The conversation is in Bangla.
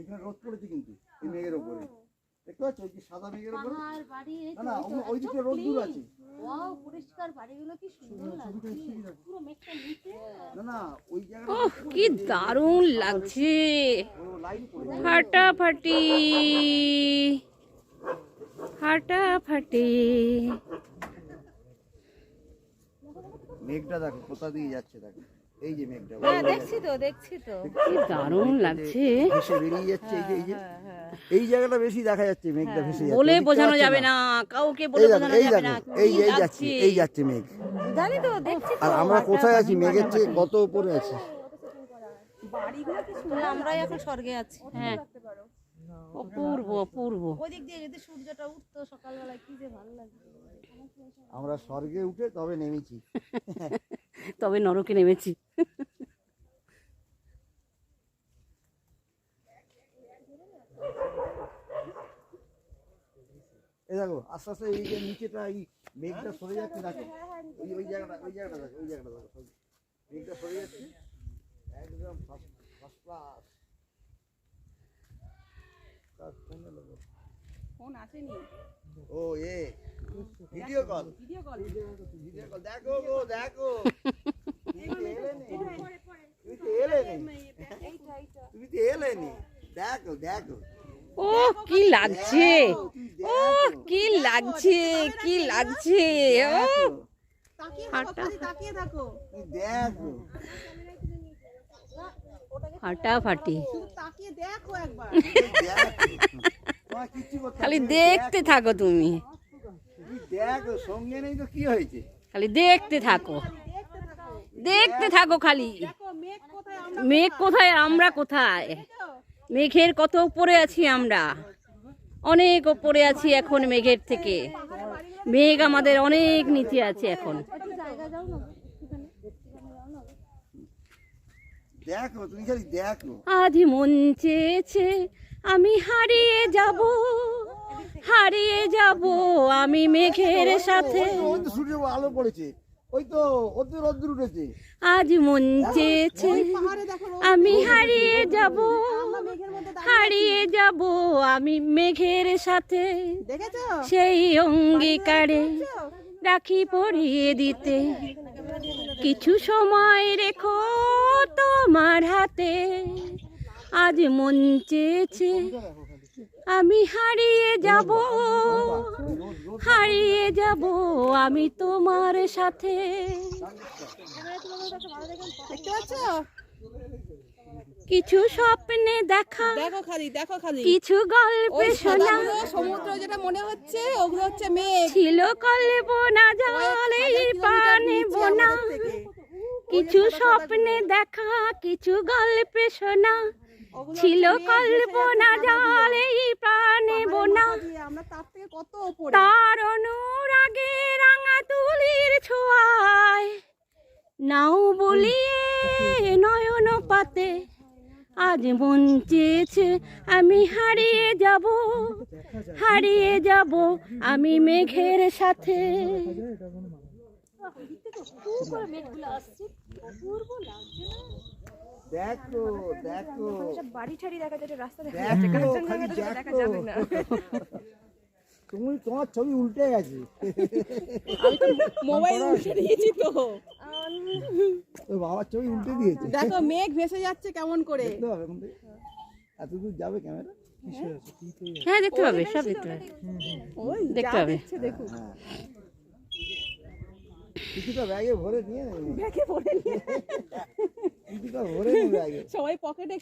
ওইখানে রোদ পড়েছে কিন্তু এই মেঘের ওপরে দেখতে পাচ্ছ? ওই যে সাদা মেঘের ওপরে না না ওই দিকে রোদ দূর আছে। ওয়াও পরিষ্কার বাড়িগুলো কি সুন্দর লাগছে। পুরো মেঘটা নিচে। না না ওই জায়গাটা কি দারুণ লাগছে। ফাটাফাটি। ফাটাফাটি। মেঘটা দেখো কোথা দিয়ে যাচ্ছে দেখো। এই যে মেঘটা হ্যাঁ দেখছি তো দেখছি তো। কি দারুণ লাগছে ভেসে বেরিয়ে যাচ্ছে এই যে এই যে। এই জায়গাটা বেশি দেখা যাচ্ছে মেঘটা ভেসে যাচ্ছে। বলে বোঝানো যাবে না। কাউকে বলে এই বোঝানো এই যাবে না এই এই যাচ্ছে? এই যাচ্ছে মেঘ। জানি তো দেখছি আর আমরা কোথায় আছি? মেঘের চেয়ে কত উপরে আছি? বাড়িগুলো কি সুন্দর আমরাই এখন স্বর্গে আছি। হ্যাঁ। অপূর্ব অপূর্ব। ওই দিক দিয়ে যদি সূর্যটা উঠতো সকালবেলায় কি যে ভালো লাগতো। আমরা স্বর্গে উঠে তবে নেমেছি। তবে নরকে নেমেছি। এই দেখো আস্তে আস্তে এই যে নিচেটা এই মেঘটা সরে যাচ্ছে দেখো। ওই ওই জায়গাটা ওই জায়গাটা দেখো ওই জায়গাটা দেখো মেঘটা সরে যাচ্ছে একদম ফার্স্ট ক্লাস ফোন আসেনি। ও এ। Video call video call video call দেখো গো দেখো। তুমি তো তুমি তো ও কি লাগছে। ও কি লাগছে কি লাগছে ও। ফাটাফাটি খালি দেখতে থাকো তুমি। দেখো সঙ্গে নেই তো কি হয়েছে? খালি দেখতে থাকো। দেখতে থাকো খালি। মেঘ কোথায় আমরা কোথায়? মেঘের কত উপরে আছি আমরা? অনেক উপরে আছি এখন মেঘের থেকে। মেঘ আমাদের অনেক নিচে আছে এখন। দেখো তুমি খালি দেখো। আজ মন চেয়েছে আমি হারিয়ে যাব। হারিয়ে যাব আমি মেঘের সাথে। সূর্য আলো পড়েছে। ওই তো ওদের রোদ্দুর উঠেছে। আজ মন চেয়েছে আমি হারিয়ে যাব। হারিয়ে যাব আমি মেঘের সাথে। সেই অঙ্গীকারে রাখি পরিয়ে দিতে। কিছু সময় রেখো তোমার হাতে। আজ মন চেয়েছে। আমি হারিয়ে যাব। হারিয়ে যাব আমি তোমার সাথে। কিছু স্বপ্নে দেখা দেখো খালি দেখো খালি। কিছু গল্পে শোনা। সমুদ্র যেটা মনে হচ্ছে ওগুলো হচ্ছে মেঘ। ছিল কল্পনা জলে পানে বোনা কিছু স্বপ্নে দেখা কিছু গল্পে শোনা। ছিল কল্পনা জলে তার থেকে কত উপরে তার অনুরাগে রাঙা তুলির ছোঁয়ায়। নাও বলিয়ে নয়ন পাতে। আজ মন চেয়েছে আমি হারিয়ে যাব। হারিয়ে যাব আমি মেঘের সাথে। দেখো দেখো। বাড়ি ঠাড়ি দেখা যাচ্ছে রাস্তা দেখো। খালি দেখো তুমি তোমার ছবি উল্টে গেছে। মোবাইল উঠে দিয়েছি তো। বাবার ছবি উল্টে দিয়েছে। দেখো মেঘ ভেসে যাচ্ছে কেমন করে। এত দূর যাবে ক্যামেরা? হ্যাঁ। দেখতে পাবে সব দেখতে পাবে দেখতে হবে। দেখুন হ্যাঁ কিছুটা ব্যাগে ভরে নিয়ে ব্যাগে পড়ে নিয়ে কিছুটা ভরে নিয়ে ব্যাগে। সবাই পকেটে